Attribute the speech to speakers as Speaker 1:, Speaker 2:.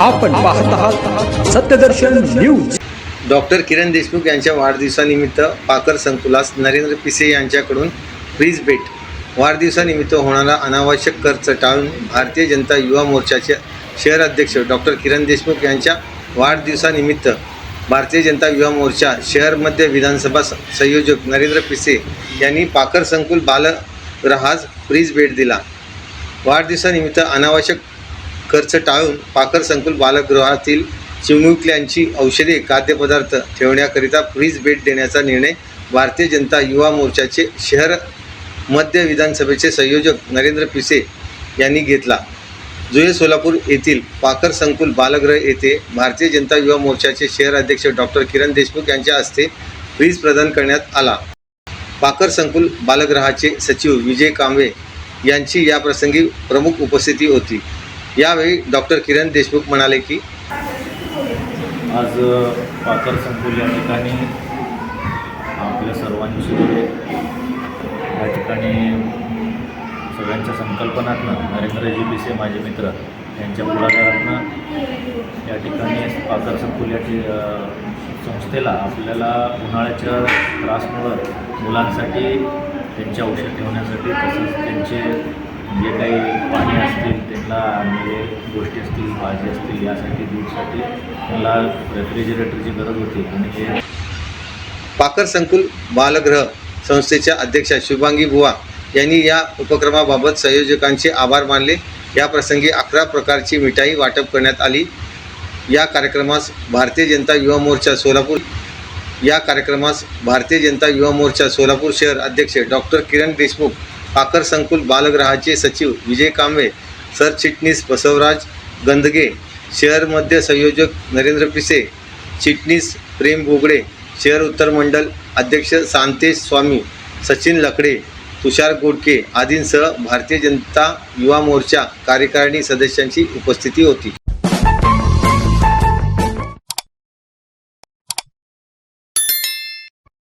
Speaker 1: आपण पाहत आहात सत्यदर्शन न्यूज.
Speaker 2: डॉक्टर किरण देशमुख यांच्या वाढदिवसानिमित्त पाकर संकुलास नरेंद्र पिसे यांच्याकडून फ्रीज भेट. वाढदिवसानिमित्त होणारा अनावश्यक खर्च टाळून भारतीय जनता युवा मोर्चाचे शहर अध्यक्ष डॉक्टर किरण देशमुख यांच्या वाढदिवसानिमित्त भारतीय जनता युवा मोर्चा शहर मध्य विधानसभा स- संयोजक नरेंद्र पिसे यांनी पाकर संकुल बालगृहास फ्रीज भेट दिला. वाढदिवसानिमित्त अनावश्यक खर्च टाळून पाकर संकुल बालगृहातील चिमुकल्यांची औषधे खाद्यपदार्थ ठेवण्याकरिता फ्रीज भेट देण्याचा निर्णय भारतीय जनता युवा मोर्चाचे शहर मध्य विधानसभेचे संयोजक नरेंद्र पिसे यांनी घेतला. जुये सोलापूर येथील पाकर संकुल बालगृह येथे भारतीय जनता युवा मोर्चाचे शहर अध्यक्ष डॉक्टर किरण देशमुख यांच्या हस्ते फ्रीज प्रदान करण्यात आला. पाकर संकुल बालगृहाचे सचिव विजय कांबळे यांची या प्रसंगी प्रमुख उपस्थिती होती. यावेळी डॉक्टर किरण देशमुख म्हणाले की
Speaker 3: आज पाकर संकुल या ठिकाणी आपल्या सर्वांची या ठिकाणी सगळ्यांच्या संकल्पनातनं नरेंद्रजी पिसे माझे मित्र यांच्या पुढाकारातनं या ठिकाणी पाकर संकुल या ठि संस्थेला आपल्याला उन्हाळ्याच्या त्रासमुळं मुलांसाठी त्यांचे औषध ठेवण्यासाठी तसंच त्यांचे जे काही पाणी असतील त्यांना म्हणजे गोष्टी असतील भाजी असतील यासाठी दूधसाठी त्यांना रेफ्रिजरेटरची गरज होती. आणि हे
Speaker 2: पाकर संकुल बालगृह संस्थेच्या अध्यक्षा शुभांगी बुवा यांनी या उपक्रमाबाबत संयोजकांचे आभार मानले. या प्रसंगी अकरा प्रकारची मिठाई वाटप करण्यात आली. या कार्यक्रमास भारतीय जनता युवा मोर्चा सोलापूर या कार्यक्रमास भारतीय जनता युवा मोर्चा सोलापूर शहर अध्यक्ष डॉक्टर किरण देशमुख पाकर संकुल बालगृहाचे सचिव विजय कांबळे सरचिटणीस बसवराज गंदगे शहर मध्य संयोजक नरेंद्र पिसे चिटणीस प्रेम बोगडे शहर उत्तर मंडल अध्यक्ष सांतेश स्वामी सचिन लकडे तुषार गोडके आदींसह भारतीय जनता युवा मोर्चा कार्यकारिणी सदस्यांची उपस्थिती होती.